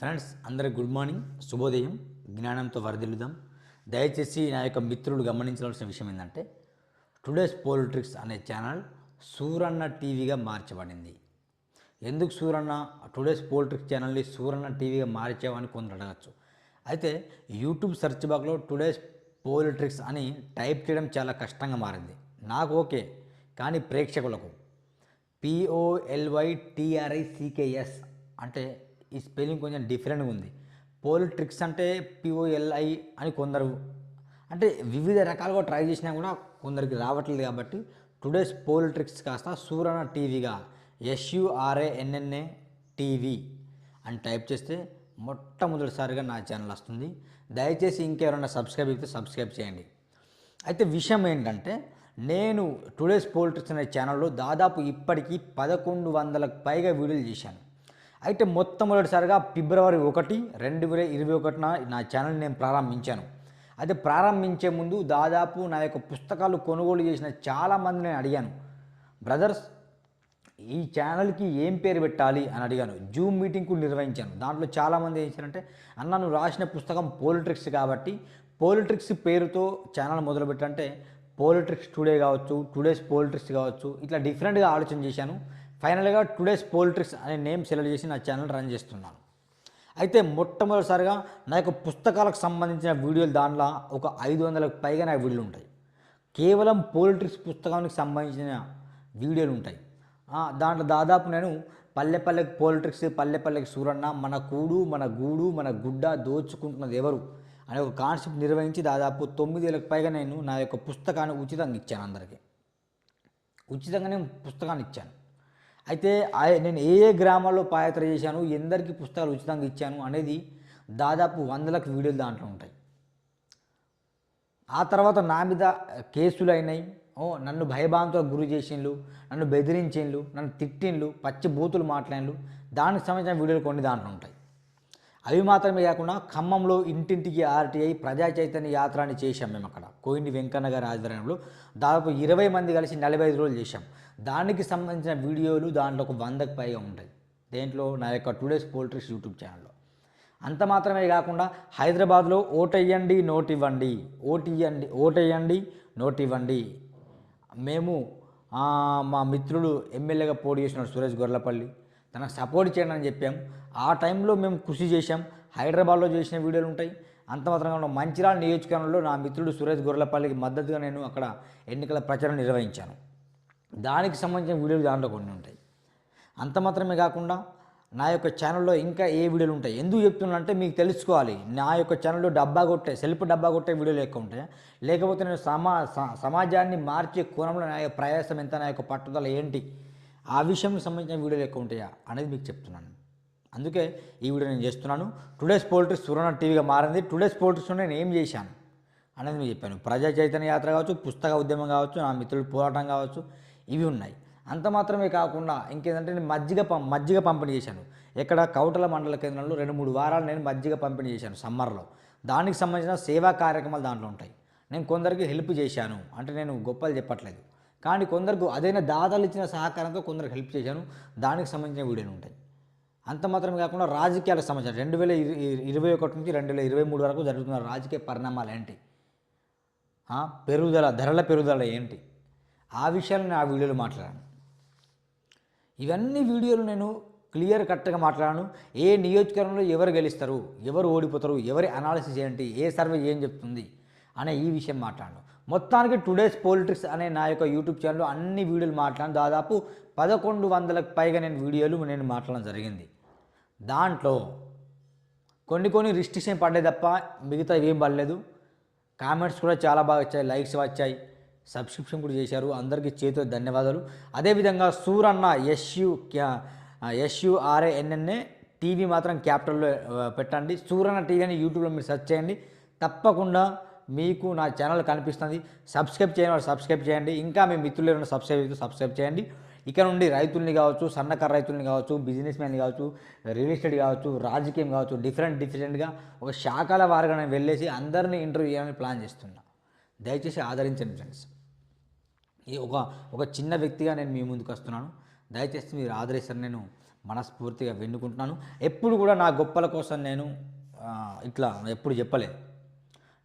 Friends అందరికి good morning. శుభోదయం. జ్ఞానంతో వరదిల్లుదాం. దయచేసి నా యొక్క మిత్రులు గమనించవలసిన విషయం ఏంటంటే టుడేస్ పోలిట్రిక్స్ అనే ఛానల్ సూరన్న టీవీగా మార్చబడింది. ఎందుకు సూరన్న? టుడేస్ పోలిట్రిక్స్ ఛానల్ని సూరన్న టీవీగా మార్చావని కొందరు అడగచ్చు. అయితే యూట్యూబ్ సెర్చ్ బాక్లో టుడేస్ పోలిట్రిక్స్ అని టైప్ చేయడం చాలా కష్టంగా మారింది. నాకు ఓకే కానీ ప్రేక్షకులకు. పిఓఎల్వై టీఆర్ఐ సికేఎస్ అంటే ఈ స్పెల్లింగ్ కొంచెం డిఫరెంట్గా ఉంది. పోలిట్రిక్స్ అంటే పిఓఎల్ఐ అని కొందరు అంటే వివిధ రకాలుగా ట్రై చేసినా కూడా కొందరికి రావట్లేదు కాబట్టి టుడేస్ పోలిట్రిక్స్ కాస్త సూరణ టీవీగా ఎస్యుఆర్ఏఎన్ఎన్ఏ టీవీ అని టైప్ చేస్తే మొట్టమొదటిసారిగా నా ఛానల్ వస్తుంది. దయచేసి ఇంకెవరైనా సబ్స్క్రైబ్ అయితే సబ్స్క్రైబ్ చేయండి. అయితే విషయం ఏంటంటే నేను టుడేస్ పోలిటిక్స్ అనే ఛానల్లో దాదాపు ఇప్పటికీ పదకొండు వందలకు పైగా వీడియోలు చేశాను. అయితే మొట్టమొదటిసారిగా ఫిబ్రవరి ఒకటి రెండు వేల ఇరవై ఒకటిన నా ఛానల్ నేను ప్రారంభించాను. అయితే ప్రారంభించే ముందు దాదాపు నా యొక్క పుస్తకాలు కొనుగోలు చేసిన చాలామంది నేను అడిగాను. బ్రదర్స్ ఈ ఛానల్కి ఏం పేరు పెట్టాలి? అని అడిగాను. జూమ్ మీటింగ్ కూడా నిర్వహించాను. దాంట్లో చాలామంది ఏం చేశారంటే అన్న నువ్వు రాసిన పుస్తకం పోలిట్రిక్స్ కాబట్టి పోలిట్రిక్స్ పేరుతో ఛానల్ మొదలుపెట్టంటే పోలిట్రిక్స్ టుడే కావచ్చు టుడేస్ పోలిట్రిక్స్ కావచ్చు. ఇట్లా డిఫరెంట్గా ఆలోచన చేశాను. ఫైనల్గా టుడేస్ పోలిట్రిక్స్ అనే నేమ్ సెలెక్ట్ చేసి నా ఛానల్ రన్ చేస్తున్నాను. అయితే మొట్టమొదటిసారిగా నా యొక్క పుస్తకాలకు సంబంధించిన వీడియోలు దాంట్లో ఒక ఐదు వందలకు పైగా నా వీడియోలు ఉంటాయి. కేవలం పోలిటిక్స్ పుస్తకానికి సంబంధించిన వీడియోలు ఉంటాయి. దాంట్లో దాదాపు నేను పల్లె పల్లెకి పల్లెపల్లెకి పల్లె పల్లెకి సూరన్న మన కూడు మన గూడు మన గుడ్డ దోచుకుంటున్నది ఎవరు అనే ఒక కాన్సెప్ట్ నిర్వహించి దాదాపు తొమ్మిది వేలకు పైగా నేను నా యొక్క పుస్తకాన్ని ఉచితంగా ఇచ్చాను అందరికీ. ఉచితంగా నేను పుస్తకాన్ని ఇచ్చాను. అయితే ఆ- నేను ఏ ఏ గ్రామాల్లో పాదయాత్ర చేశాను ఎందరికీ పుస్తకాలు ఉచితంగా ఇచ్చాను అనేది దాదాపు వందలకు వీడియోలు దాంట్లో ఉంటాయి. ఆ తర్వాత నా మీద కేసులు అయినాయి. ఓ నన్ను భయభాంతులకు గురి చేసిండ్లు నన్ను బెదిరించిండ్లు నన్ను తిట్టిండ్లు పచ్చి బూతులు మాట్లాడిండ్లు దానికి సంబంధించిన వీడియోలు కొన్ని దాంట్లో ఉంటాయి. అవి మాత్రమే కాకుండా ఖమ్మంలో ఇంటింటికి ఆర్టీఐ ప్రజా చైతన్య యాత్రని చేశాం మేము అక్కడ కోయిని వెంకన్న గారి ఆధ్వర్యంలో దాదాపు ఇరవై మంది కలిసి నలభై ఐదు రోజులు చేశాం. దానికి సంబంధించిన వీడియోలు దాంట్లో ఒక వందకు పైగా ఉంటాయి. దేంట్లో నా యొక్క టుడేస్ పోల్ట్రీస్ యూట్యూబ్ ఛానల్లో అంత మాత్రమే కాకుండా హైదరాబాద్లో ఓటేయండి నోట్ ఇవ్వండి ఓటియండి ఓటేయండి నోట్ ఇవ్వండి మేము మా మిత్రుడు ఎమ్మెల్యేగా పోటీ చేసినాడు సురేష్ గొర్లపల్లి. తనకు సపోర్ట్ చేయండి అని చెప్పాం. ఆ టైంలో మేము కృషి చేశాం. హైదరాబాద్లో చేసిన వీడియోలు ఉంటాయి. అంత మాత్రంగా మంచిర్యాల నియోజకవర్గంలో నా మిత్రుడు సురేష్ గొర్లపల్లికి మద్దతుగా నేను అక్కడ ఎన్నికల ప్రచారం నిర్వహించాను. దానికి సంబంధించిన వీడియోలు దాంట్లో కొన్ని ఉంటాయి. అంత మాత్రమే కాకుండా నా యొక్క ఛానల్లో ఇంకా ఏ వీడియోలు ఉంటాయి? ఎందుకు చెప్తున్నానంటే మీకు తెలుసుకోవాలి. నా యొక్క ఛానల్లో డబ్బా కొట్టే సెల్ఫ్ డబ్బా కొట్టే వీడియోలు ఎక్కువ ఉంటాయి. లేకపోతే నేను సమా స- సమాజాన్ని మార్చే కోణంలో నా యొక్క ప్రయాసం ఎంత నా యొక్క పట్టుదల ఏంటి? ఆ విషయంకి సంబంధించిన వీడియోలు ఎక్కువ ఉంటాయా? అనేది మీకు చెప్తున్నాను. అందుకే ఈ వీడియో నేను చేస్తున్నాను. టుడేస్ పోలిటిక్స్ సురణ టీవీగా మారింది. టుడేస్ పోలిటిక్స్లో నేను ఏం చేశాను? అనేది మీకు చెప్పాను. ప్రజా చైతన్య యాత్ర కావచ్చు పుస్తక ఉద్యమం కావచ్చు నా మిత్రుల పోరాటం కావచ్చు ఇవి ఉన్నాయి. అంత మాత్రమే కాకుండా ఇంకేంటంటే నేను మజ్జిగ పం మజ్జిగ పంపిణీ చేశాను. ఇక్కడ కౌటల మండల కేంద్రంలో రెండు మూడు వారాలు నేను మజ్జిగ పంపిణీ చేశాను సమ్మర్లో. దానికి సంబంధించిన సేవా కార్యక్రమాలు దాంట్లో ఉంటాయి. నేను కొందరికి హెల్ప్ చేశాను. అంటే నేను గొప్పలు చెప్పట్లేదు. కానీ కొందరికి అదైనా దాదాలు ఇచ్చిన సహకారంతో కొందరికి హెల్ప్ చేశాను. దానికి సంబంధించిన వీడియోలు ఉంటాయి. అంత మాత్రమే కాకుండా రాజకీయాలకు సంబంధించిన రెండు వేల ఇరవై ఒకటి నుంచి రెండు వేల ఇరవై మూడు వరకు జరుగుతున్న రాజకీయ పరిణామాలు ఏంటి? పెరుగుదల ధరల పెరుగుదల ఏంటి? ఆ విషయాలు నేను ఆ వీడియోలో మాట్లాడాను. ఇవన్నీ వీడియోలు నేను క్లియర్ కట్గా మాట్లాడాను. ఏ నియోజకవర్గంలో ఎవరు గెలుస్తారు ఎవరు ఓడిపోతారు ఎవరి అనాలిసిస్ ఏంటి ఏ సర్వే ఏం చెప్తుంది అనే ఈ విషయం మాట్లాడాను. మొత్తానికి టుడేస్ పొలిటిక్స్ అనే నా యొక్క యూట్యూబ్ ఛానల్లో అన్ని వీడియోలు మాట్లాడాను. దాదాపు పదకొండు వందలకు పైగా నేను వీడియోలు నేను మాట్లాడడం జరిగింది. దాంట్లో కొన్ని కొన్ని రిస్ట్రిక్షన్ పడ్డాయి తప్ప మిగతా ఏం పడలేదు. కామెంట్స్ కూడా చాలా బాగా వచ్చాయి లైక్స్ వచ్చాయి. సబ్స్క్రిప్షన్ కూడా చేశారు. అందరికీ చేతితో ధన్యవాదాలు. అదేవిధంగా సూరన్న ఎస్యు ఎస్యుఆర్ఏఎన్ఎన్ఏ టీవీ మాత్రం క్యాపిటల్లో పెట్టండి. సూరన్న టీవీ అని యూట్యూబ్లో మీరు సెర్చ్ చేయండి. తప్పకుండా మీకు నా ఛానల్ కనిపిస్తుంది. సబ్స్క్రైబ్ చేయని వాళ్ళు సబ్స్క్రైబ్ చేయండి. ఇంకా మీ మిత్రులు ఏమైనా సబ్స్క్రైబ్ అయితే సబ్స్క్రైబ్ చేయండి. ఇక్కడ నుండి రైతుల్ని కావచ్చు సన్నకారు రైతుల్ని కావచ్చు బిజినెస్ మ్యాన్ కావచ్చు రియల్ ఎస్టేట్ కావచ్చు రాజకీయం కావచ్చు డిఫరెంట్ డిఫరెంట్గా ఒక శాఖల వారుగా నేను వెళ్ళేసి అందరినీ ఇంటర్వ్యూ చేయాలని ప్లాన్ చేస్తున్నా. దయచేసి ఆదరించండి ఫ్రెండ్స్ ఈ ఒక ఒక చిన్న వ్యక్తిగా నేను మీ ముందుకు వస్తున్నాను. దయచేసి మీరు ఆదరిస్తారు నేను మనస్ఫూర్తిగా వెన్నుకుంటున్నాను ఎప్పుడు కూడా నా గొప్పల కోసం నేను ఇట్లా ఎప్పుడు చెప్పలేదు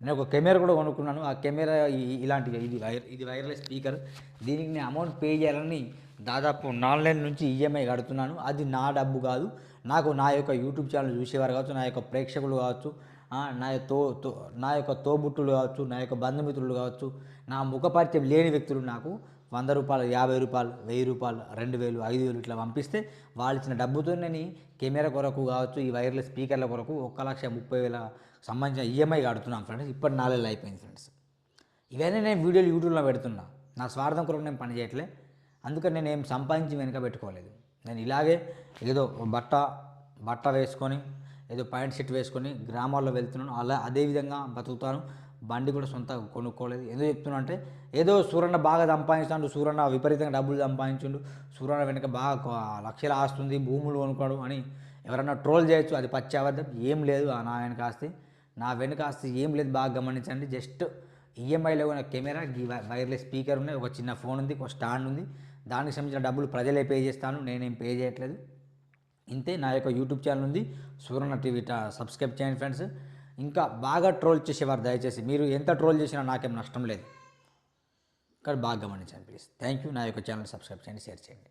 నేను ఒక కెమెరా కూడా కొనుక్కున్నాను. ఆ కెమెరా ఇలాంటి ఇది వైర్ ఇది వైర్లెస్ స్పీకర్. దీనికి నేను అమౌంట్ పే చేయాలని దాదాపు నాలుగు నుంచి ఈఎంఐ కడుతున్నాను. అది నా డబ్బు కాదు. నాకు నా యొక్క యూట్యూబ్ ఛానల్ చూసేవారు కావచ్చు నా యొక్క ప్రేక్షకులు కావచ్చు నా యొక్క తో నా యొక్క తోబుట్టులు కావచ్చు నా యొక్క బంధుమిత్రులు కావచ్చు నా ముఖపరిచయం లేని వ్యక్తులు నాకు వంద రూపాయలు యాభై రూపాయలు వెయ్యి రూపాయలు రెండు వేలు ఐదు వేలు ఇట్లా పంపిస్తే వాళ్ళు ఇచ్చిన డబ్బుతో నేను కెమెరా కొరకు కావచ్చు ఈ వైర్లెస్ స్పీకర్ల కొరకు ఒక్క లక్ష ముప్పై వేల సంబంధించిన ఈఎంఐ కడుతున్నాను ఫ్రెండ్స్. ఇప్పటి నాలుగేళ్ళు అయిపోయింది ఫ్రెండ్స్. ఇవన్నీ నేను వీడియోలు యూట్యూబ్లో పెడుతున్నా. నా స్వార్థం కొరకు నేను పని చేయట్లే అందుకని నేను ఏం సంపాదించి వెనక పెట్టుకోలేదు. నేను ఇలాగే ఏదో బట్ట బట్ట వేసుకొని ఏదో పాయింట్ సెట్ వేసుకొని గ్రామాల్లో వెళ్తున్నాను. అలా అదే విధంగా బతుకుతాను. బండి కూడా సొంత కొనుక్కోలేదు. ఎందుకు చెప్తున్నా అంటే ఏదో సూరన్న బాగా సంపాదించాడు సూరన్న విపరీతంగా డబ్బులు సంపాదించుండు సూరన్న వెనక బాగా లక్షల ఆస్తుంది భూములు కొనుక్కోడు అని ఎవరన్నా ట్రోల్ చేయొచ్చు. అది పచ్చి అబద్ధం. ఏం లేదు నా వెనక ఆస్తి. నా వెనక ఆస్తి ఏం లేదు. బాగా గమనించండి. జస్ట్ ఈఎంఐలో ఉన్న కెమెరా గీ వైర్లెస్ స్పీకర్ ఉన్నాయి. ఒక చిన్న ఫోన్ ఉంది ఒక స్టాండ్ ఉంది. దానికి సంబంధించిన డబ్బులు ప్రజలే పే చేస్తాను. నేనేం పే చేయట్లేదు. ఇంతే నా యొక్క యూట్యూబ్ ఛానల్ ఉంది. సువర్ణ టీవీ సబ్స్క్రైబ్ చేయండి ఫ్రెండ్స్. ఇంకా బాగా ట్రోల్ చేసేవారు దయచేసి మీరు ఎంత ట్రోల్ చేసినా నాకేం నష్టం లేదు. ఇక్కడ బాగా గమనించండి ప్లీజ్. థ్యాంక్ యూ నా యొక్క ఛానల్ సబ్స్క్రైబ్ చేయండి షేర్ చేయండి.